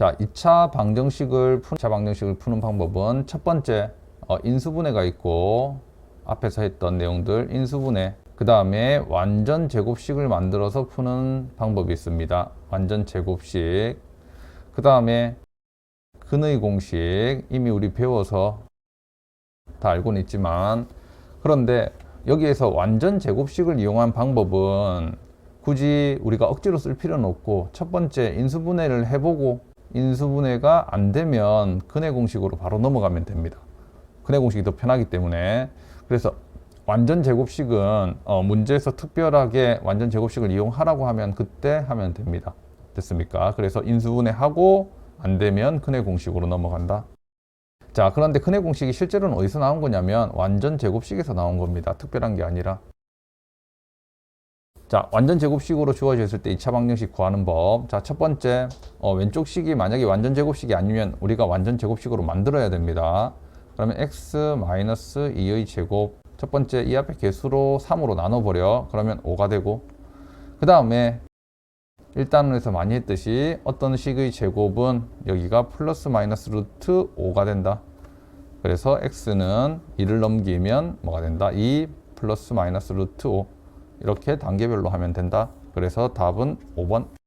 자, 2차 방정식을 푸는 2차 방정식을 푸는 방법은 첫 번째 어, 인수분해가 있고 앞에서 했던 내용들 인수분해 그 다음에 완전 제곱식을 만들어서 푸는 방법이 있습니다. 완전 제곱식 그 다음에 근의 공식 이미 우리 배워서 다 알고는 있지만 그런데 여기에서 완전 제곱식을 이용한 방법은 굳이 우리가 억지로 쓸 필요는 없고 첫 번째 인수분해를 해보고 인수분해가 안 되면 근해 공식으로 바로 넘어가면 됩니다. 근해 공식이 더 편하기 때문에 그래서 완전 제곱식은 어, 문제에서 특별하게 완전 제곱식을 이용하라고 하면 그때 하면 됩니다. 됐습니까? 그래서 인수분해하고 안 되면 근해 공식으로 넘어간다. 자, 그런데 근해 공식이 실제로는 어디서 나온 거냐면 완전 제곱식에서 나온 겁니다. 특별한 게 아니라. 자, 완전 제곱식으로 주어져 있을 때 2차 방정식 구하는 법. 자, 첫 번째, 어, 왼쪽 식이 만약에 완전 제곱식이 아니면 우리가 완전 제곱식으로 만들어야 됩니다. 그러면 x-2의 제곱. 첫 번째, 이 앞에 개수로 3으로 나눠버려. 그러면 5가 되고. 그 다음에 1단원에서 많이 했듯이 어떤 식의 제곱은 여기가 플러스 마이너스 루트 5가 된다. 그래서 x는 2를 넘기면 뭐가 된다? 2 플러스 마이너스 루트 5 이렇게 단계별로 하면 된다. 그래서 답은 5번